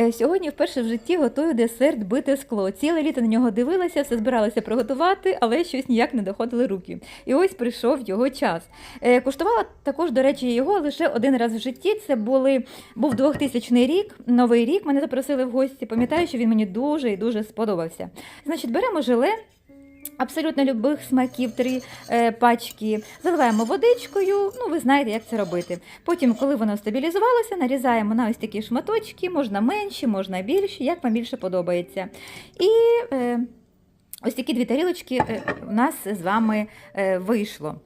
Е, Сьогодні вперше в житті готую десерт бите скло. Ціле літо на нього дивилася, все збиралася приготувати, але щось ніяк не доходили руки. І ось прийшов його час. Е, Куштувала також, до речі, його лише один раз в житті. Це були, був 2000 рік, новий рік. Мене запросили в гості. Пам'ятаю, що він мені дуже і дуже сподобався. Значить, беремо желе. Абсолютно любих смаків три е, пачки. Заливаємо водичкою. Ну, ви знаєте, як це робити. Потім, коли воно стабілізувалося, нарізаємо на ось такі шматочки, можна менші, можна більші, як вам більше подобається. І е, ось такі дві тарілочки е, у нас з вами е, вийшло.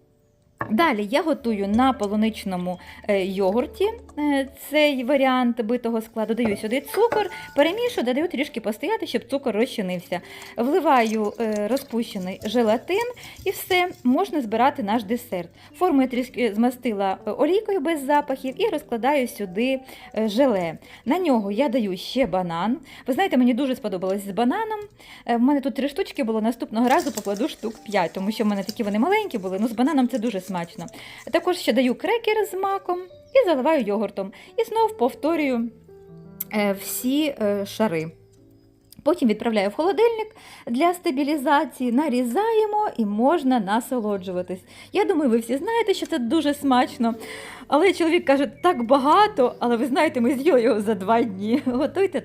Далі я готую на полуничному е, йогурті е, цей варіант битого складу. Додаю сюди цукор, перемішую, додаю трішки постояти, щоб цукор розчинився. Вливаю е, розпущений желатин і все, можна збирати наш десерт. Форму я трішки змастила олійкою без запахів і розкладаю сюди желе. На нього я даю ще банан. Ви знаєте, мені дуже сподобалось з бананом. В мене тут три штучки було, наступного разу покладу штук 5, тому що в мене такі вони маленькі були. Ну, з бананом це дуже смачно. Також ще даю крекер з маком і заливаю йогуртом. І знов повторюю е, всі е, шари. Потім відправляю в холодильник для стабілізації, нарізаємо і можна насолоджуватись. Я думаю, ви всі знаєте, що це дуже смачно. Але чоловік каже, так багато, але ви знаєте, ми з'їли його за два дні. Готуйте